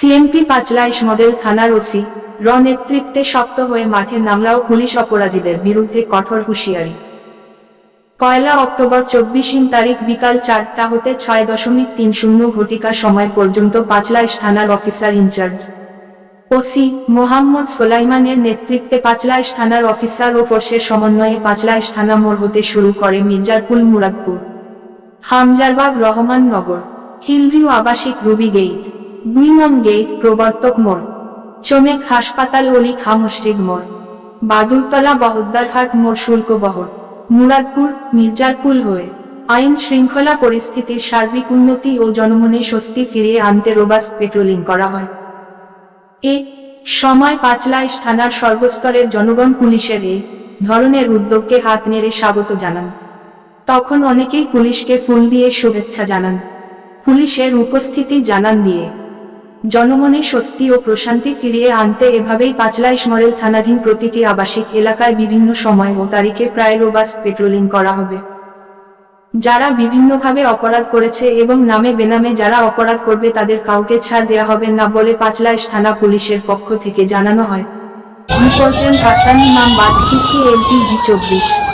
CMP Panchlaish model থানার OC, র নেতৃত্বে শক্ত হয়ে মাঠে নামলাও পুলিশ অপরাধীদের বিরুদ্ধে কঠোর হুঁশিয়ারি। পয়লা অক্টোবর চব্বিশিন তারিখ বিকাল চারটা হতে ছয় দশমিক তিন শূন্য ঘটিকা সময় পর্যন্ত পাঁচলাইশ থানার officer in charge. OC, Mohammad সোলাইমানের নেতৃত্বে পাঁচলাইশ থানার অফিসার ও ফোর্সের সমন্বয়ে পাঁচলাইশ থানা মোড় হতে শুরু করে মির্জারপুল মুরাদপুর। হামজারবাগ রহমান নগর হিলভিউ আবাসিক রুবি গেইট। প্রবর্তক মোড় চমেক হাসপাতাল অলি খা মোড় বাদুরতলা বহদ্দারহাট মোড় শুল্ক বহর মুরাদপুর, মির্জারপুল হয়ে। আইন শৃঙ্খলা পরিস্থিতির সার্বিক উন্নতি ও জনমনে স্বস্তি ফিরিয়ে আনতে রোবাস পেট্রোলিং করা হয়। এ সময় পাঁচলাইশ থানার সর্বস্তরের জনগণ পুলিশের এই ধরনের উদ্যোগকে হাত নেড়ে স্বাগত জানান। তখন অনেকেই পুলিশকে ফুল দিয়ে শুভেচ্ছা জানান। পুলিশের উপস্থিতি জানান দিয়ে জনমনে স্বস্তি ও প্রশান্তি ফিরিয়ে আনতে এভাবেই পাঁচলাইশ মডেল থানাধীন প্রতিটি আবাসিক এলাকায় বিভিন্ন সময় ও তারিখে প্রায় রোবাস্ট পেট্রোলিং করা হবে। যারা বিভিন্নভাবে অপরাধ করেছে এবং নামে বেনামে যারা অপরাধ করবে তাদের কাউকে ছাড় দেয়া হবে না বলে পাঁচলাইশ থানা পুলিশের পক্ষ থেকে জানানো হয়। রিপোর্টেন হাসান ইমাম বাদ চব্বিশ।